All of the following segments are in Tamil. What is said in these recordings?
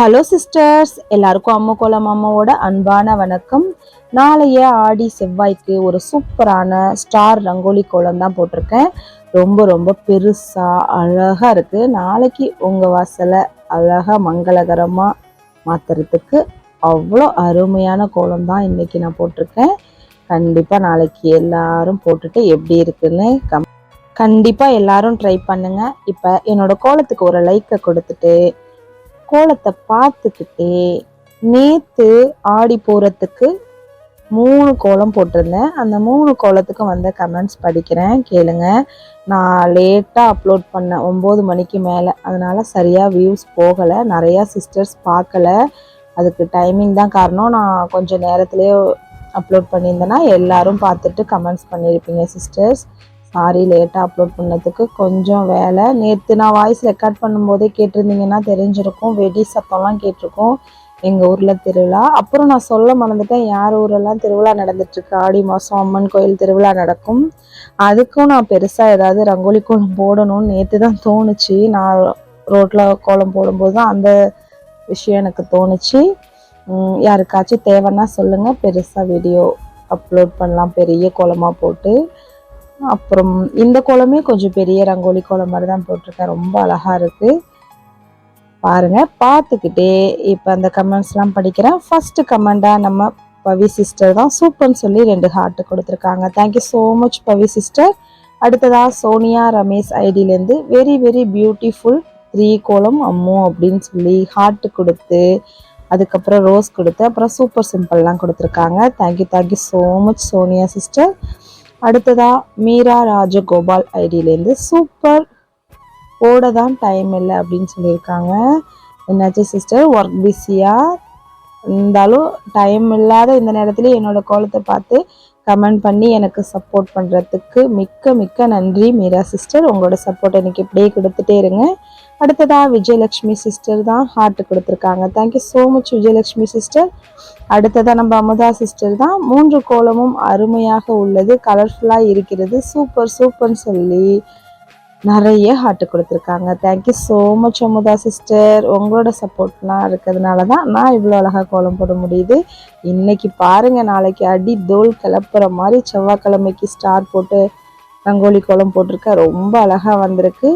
ஹலோ சிஸ்டர்ஸ் எல்லாருக்கும் அம்மா கோலம் அம்மாவோட அன்பான வணக்கம். நாளைய ஆடி செவ்வாய்க்கு ஒரு சூப்பரான ஸ்டார் ரங்கோலி கோலம் தான் போட்டிருக்கேன். ரொம்ப ரொம்ப பெருசா அழகா இருக்கு. நாளைக்கு உங்க வாசலை அழகா மங்களகரமா மாத்துறதுக்கு அவ்வளோ அருமையான கோலம் தான் இன்னைக்கு நான் போட்டிருக்கேன். கண்டிப்பா நாளைக்கு எல்லாரும் போட்டுட்டு எப்படி இருக்குன்னு கம் கண்டிப்பா எல்லாரும் ட்ரை பண்ணுங்க. இப்ப என்னோட கோலத்துக்கு ஒரு லைக்கை கொடுத்துட்டு கோலத்தை பார்த்துக்கிட்டே நேத்து ஆடி போறதுக்கு மூணு கோலம் போட்டிருந்தேன். அந்த மூணு கோலத்துக்கும் வந்த கமெண்ட்ஸ் படிக்கிறேன் கேளுங்க. நான் லேட்டாக அப்லோட் பண்ணேன் ஒம்பது மணிக்கு மேலே. அதனால சரியாக வியூஸ் போகலை. நிறையா சிஸ்டர்ஸ் பார்க்கல. அதுக்கு டைமிங் தான் காரணம். நான் கொஞ்சம் நேரத்துலேயே அப்லோட் பண்ணியிருந்தேன்னா எல்லாரும் பார்த்துட்டு கமெண்ட்ஸ் பண்ணியிருப்பீங்க சிஸ்டர்ஸ் சாரி லேட்டாக அப்லோட் பண்ணதுக்கு கொஞ்சம் வேலை. நேற்று நான் வாய்ஸ் ரெக்கார்ட் பண்ணும்போதே கேட்டிருந்தீங்கன்னா தெரிஞ்சிருக்கும். வெடி சத்தம்லாம் கேட்டிருக்கோம் எங்கள் ஊரில் திருவிழா. அப்புறம் நான் சொல்ல மறந்துட்டேன். யார் ஊரெல்லாம் திருவிழா நடந்துட்டுருக்கு? ஆடி மாதம் அம்மன் கோயில் திருவிழா நடக்கும். அதுக்கும் நான் பெருசாக ஏதாவது ரங்கோலி கோலம் போடணும்னு நேற்று தான் தோணுச்சு. நான் ரோட்டில் கோலம் போடும்போது தான் அந்த விஷயம் எனக்கு தோணுச்சு. யாருக்காச்சும் தேவைன்னா சொல்லுங்கள் பெருசாக வீடியோ அப்லோட் பண்ணலாம். பெரிய கோலமாக போட்டு. அப்புறம் இந்த கோலமே கொஞ்சம் பெரிய ரங்கோலி கோலம் மாதிரி தான் போட்டிருக்கேன். ரொம்ப அழகா இருக்கு. பாருங்க பார்த்துக்கிட்டே இப்போ அந்த கமெண்ட்ஸ்லாம் படிக்கிறேன். ஃபர்ஸ்ட் கமெண்ட்டாக நம்ம பவி சிஸ்டர் தான் சூப்பர்னு சொல்லி ரெண்டு ஹார்ட் கொடுத்துருக்காங்க. Thank you so much Pavi sister அடுத்ததா சோனியா ரமேஷ் ஐடியிலேருந்து வெரி வெரி பியூட்டிஃபுல் த்ரீ கோலம் அம்மு அப்படின்னு சொல்லி ஹார்ட் கொடுத்து அதுக்கப்புறம் ரோஸ் கொடுத்து அப்புறம் சூப்பர் சிம்பிள்லாம் கொடுத்துருக்காங்க. Thank you thank you so much Sonia sister அடுத்ததா மீரா ராஜகோபால் ஐடியிலேருந்து சூப்பர். போட தான் டைம் இல்லை அப்படின்னு சொல்லியிருக்காங்க. என்னாச்சு சிஸ்டர் ஒர்க் பிஸியாக இருந்தாலும் டைம் இல்லாத இந்த நேரத்துல என்னோட கோலத்தை பார்த்து கமெண்ட் பண்ணி எனக்கு சப்போர்ட் பண்ணுறதுக்கு மிக்க மிக்க நன்றி மீரா சிஸ்டர் உங்களோட சப்போர்ட் எனக்கு இப்படியே கொடுத்துட்டே இருங்க. அடுத்ததாக விஜயலட்சுமி சிஸ்டர் தான் ஹார்ட் கொடுத்துருக்காங்க. Thank you so much Vijayalakshmi sister அடுத்ததாக நம்ம அமுதா சிஸ்டர் தான். மூன்று கோலமும் அருமையாக உள்ளது கலர்ஃபுல்லாக இருக்கிறது சூப்பர் சூப்பர்னு சொல்லி நிறைய ஹார்ட் கொடுத்துருக்காங்க. Thank you so much Amudha sister உங்களோட சப்போர்ட்லாம் இருக்கிறதுனால தான் நான் இவ்வளோ அழகாக கோலம் போட முடியுது. இன்னைக்கு பாருங்கள் நாளைக்கு அடி தோல் கிளப்புற மாதிரி செவ்வாய்க்கிழமைக்கு ஸ்டார் போட்டு ரங்கோலி கோலம் போட்டிருக்கேன் ரொம்ப அழகாக வந்திருக்கு.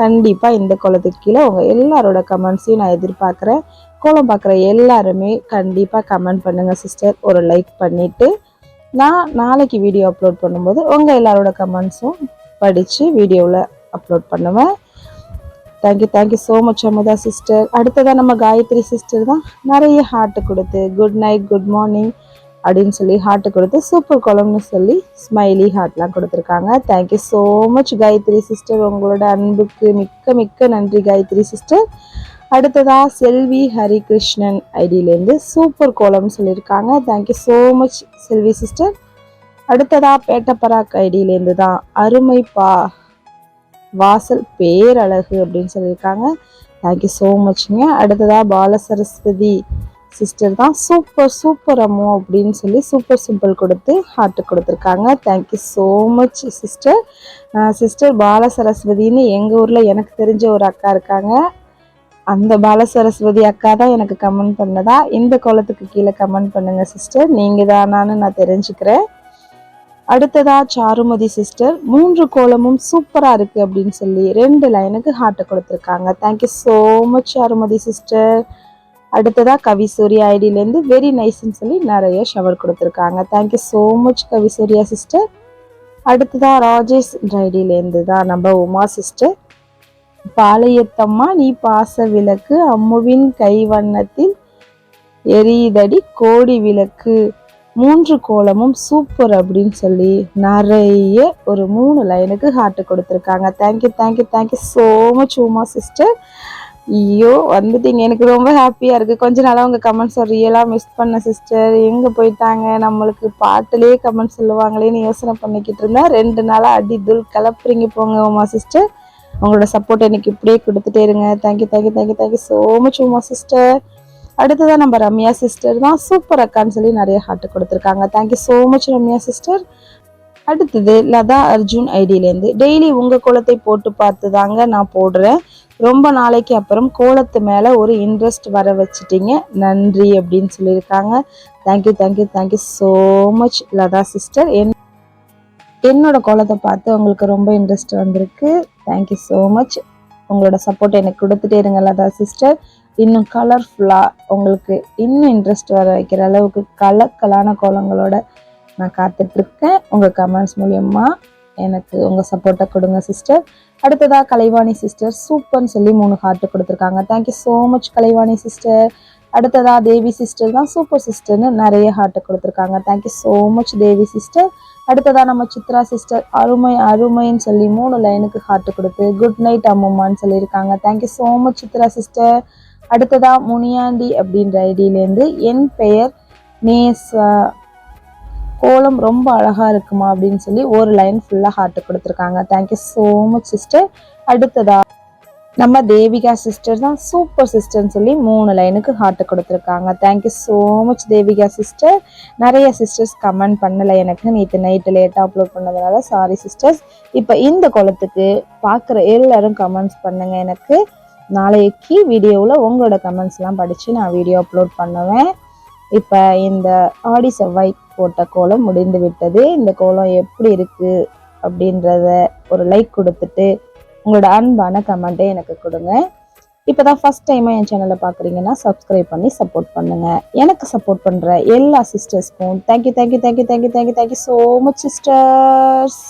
கண்டிப்பாக இந்த குளத்துக்கு கீழே உங்கள் எல்லாரோட கமெண்ட்ஸையும் நான் எதிர்பார்க்குறேன். கோலம் பார்க்குற எல்லாருமே கண்டிப்பாக கமெண்ட் பண்ணுங்கள் சிஸ்டர் ஒரு லைக் பண்ணிவிட்டு நான் நாளைக்கு வீடியோ அப்லோட் பண்ணும்போது உங்கள் எல்லாரோட கமெண்ட்ஸும் படித்து வீடியோவில் அப்லோட் பண்ணுவேன். Thank you thank you so much Amudha sister அடுத்ததாக நம்ம காயத்ரி சிஸ்டர் தான். நிறைய ஹார்ட்டு கொடுத்து குட் நைட் குட் மார்னிங் அப்படின்னு சொல்லி ஹார்ட்டு கொடுத்து சூப்பர் குளம்னு சொல்லி ஸ்மைலி ஹார்ட்லாம் கொடுத்துருக்காங்க. Thank you so much Gayathri sister உங்களோட அன்புக்கு மிக்க மிக்க நன்றி காயத்ரி சிஸ்டர் அடுத்ததா செல்வி ஹரிகிருஷ்ணன் ஐடியிலேருந்து சூப்பர் கோலம்னு சொல்லியிருக்காங்க. Thank you so much Selvi sister அடுத்ததா பேட்டப்பராக் ஐடியிலேருந்து தான் அருமை பா வாசல் பேரழகு அப்படின்னு சொல்லியிருக்காங்க. தேங்க்யூ ஸோ மச்ங்க அடுத்ததா பால சரஸ்வதி சிஸ்டர் தான் சூப்பர் சூப்பர் அம்மோ அப்படின்னு சொல்லி சூப்பர் சிம்பிள் கொடுத்து ஹார்ட் கொடுத்துருக்காங்க. Thank you so much sister sister Bala சரஸ்வதினு எங்கள் ஊரில் எனக்கு தெரிஞ்ச ஒரு அக்கா இருக்காங்க. அந்த பால சரஸ்வதி அக்கா தான் எனக்கு கமெண்ட் பண்ணதா? இந்த கோலத்துக்கு கீழே கமெண்ட் பண்ணுங்க சிஸ்டர் நீங்கள் தானான்னு நான் தெரிஞ்சுக்கிறேன். அடுத்ததா சாருமதி சிஸ்டர் மூன்று கோலமும் சூப்பராக இருக்குது அப்படின்னு சொல்லி ரெண்டு லைனுக்கு ஹார்ட்டை கொடுத்துருக்காங்க. Thank you so much Charumathi sister அடுத்ததா கவிசூரியா ஐடியிலேருந்து வெரி நைஸ்ன்னு சொல்லி நிறைய ஷவர் கொடுத்துருக்காங்க. Thank you so much Kavisurya sister அடுத்ததாக ராஜேஷ் ஐடியிலேருந்து தான் நம்ம உமா சிஸ்டர் பாளையத்தம்மா நீ பாச விளக்கு அம்முவின் கைவண்ணத்தில் எரியுதடி கோடி விளக்கு மூன்று கோலமும் சூப்பர் அப்படின்னு சொல்லி நிறைய ஒரு மூணு லைனுக்கு ஹார்ட் கொடுத்துருக்காங்க. Thank you thank you thank you so much Uma sister ஐயோ வந்துட்டீங்க. எனக்கு ரொம்ப ஹாப்பியாக இருக்குது கொஞ்ச நாளாக உங்கள் கமெண்ட்ஸை ரியலாக மிஸ் பண்ண சிஸ்டர் எங்கே போயிட்டாங்க? நம்மளுக்கு பாட்டுலேயே கமெண்ட் சொல்லுவாங்களேன்னு யோசனை பண்ணிக்கிட்டு இருந்தேன் ரெண்டு நாளாக அடி துல் கிளப்புறீங்க போங்க உமா சிஸ்டர் உங்களோட சப்போர்ட் எனக்கு இப்படியே கொடுத்துட்டே இருங்க. Thank you thank you thank you thank you so much Uma sister அடுத்ததான் நம்ம ரம்யா சிஸ்டர் தான். சூப்பர் அக்கான்னு சொல்லி நிறைய ஹார்ட் கொடுத்துருக்காங்க. Thank you so much Ramya sister அடுத்தது லதா அர்ஜுன் ஐடியிலேருந்து. டெய்லி உங்கள் குளத்தை போட்டு பார்த்து தாங்க நான் போடுறேன். ரொம்ப நாளைக்கு அப்புறம் கோலத்து மேலே ஒரு இன்ட்ரெஸ்ட் வர வச்சுட்டீங்க. நன்றி அப்படின்னு சொல்லியிருக்காங்க. Thank you thank you thank you so much Latha sister என் என்னோட கோலத்தை பார்த்து உங்களுக்கு ரொம்ப இன்ட்ரெஸ்ட் வந்திருக்கு. தேங்க்யூ ஸோ மச் உங்களோட சப்போர்ட் எனக்கு கொடுத்துட்டே இருங்க லதா சிஸ்டர் இன்னும் கலர்ஃபுல்லாக உங்களுக்கு இன்னும் இன்ட்ரெஸ்ட் வர வைக்கிற அளவுக்கு கலக்கலான கோலங்களோட நான் காத்துட்ருக்கேன் உங்கள் கமெண்ட்ஸ் மூலயமா எனக்கு உங்கள் சப்போர்ட்டை கொடுங்க சிஸ்டர் அடுத்ததாக கலைவாணி சிஸ்டர் சூப்பர்னு சொல்லி மூணு ஹார்ட் கொடுத்துருக்காங்க. Thank you so much Kalaivani sister அடுத்ததா தேவி சிஸ்டர் தான் சூப்பர் சிஸ்டர்னு நிறைய ஹார்ட் கொடுத்துருக்காங்க. Thank you so much Devi sister அடுத்ததா நம்ம சித்ரா சிஸ்டர் அருமை அருமைன்னு சொல்லி மூணு லைனுக்கு ஹார்ட் கொடுத்து குட் நைட் அம்முமான்னு சொல்லியிருக்காங்க. Thank you so much Chitra sister அடுத்ததா முனியாண்டி அப்படின்ற ஐடியிலேருந்து என் பெயர் நேசா கோலம் ரொம்ப அழகாக இருக்குமா அப்படின்னு சொல்லி ஒரு லைன் ஃபுல்லாக ஹார்ட் கொடுத்துருக்காங்க. தேங்க்யூ ஸோ மச் சிஸ்டர் அடுத்ததா நம்ம தேவிகா சிஸ்டர் தான் சூப்பர் சிஸ்டர்னு சொல்லி மூணு லைனுக்கு ஹார்ட் கொடுத்துருக்காங்க. Thank you so much Devika sister நிறைய சிஸ்டர்ஸ் கமெண்ட் பண்ணலை எனக்கு. நேற்று நைட்டு லேட்டாக அப்லோட் பண்ணதுனால சாரி சிஸ்டர்ஸ் இப்போ இந்த குளத்துக்கு பார்க்குற எல்லாரும் கமெண்ட்ஸ் பண்ணுங்கள் எனக்கு. நாளைக்கு வீடியோவில் உங்களோட கமெண்ட்ஸ்லாம் படித்து நான் வீடியோ அப்லோட் பண்ணுவேன். இப்போ இந்த ஆடி செவ்வாய் போட்ட கோலம் முடிந்து விட்டது. இந்த கோலம் எப்படி இருக்குது அப்படின்றத ஒரு லைக் கொடுத்துட்டு உங்களோட அன்பான கமெண்ட்டை எனக்கு கொடுங்க. இப்போ தான் ஃபஸ்ட் டைமாக என் சேனலை பார்க்குறீங்கன்னா சப்ஸ்கிரைப் பண்ணி சப்போர்ட் பண்ணுங்கள் எனக்கு சப்போர்ட் பண்ணுற எல்லா சிஸ்டர்ஸ்க்கும் thank you thank you thank you thank you thank you thank you so much sisters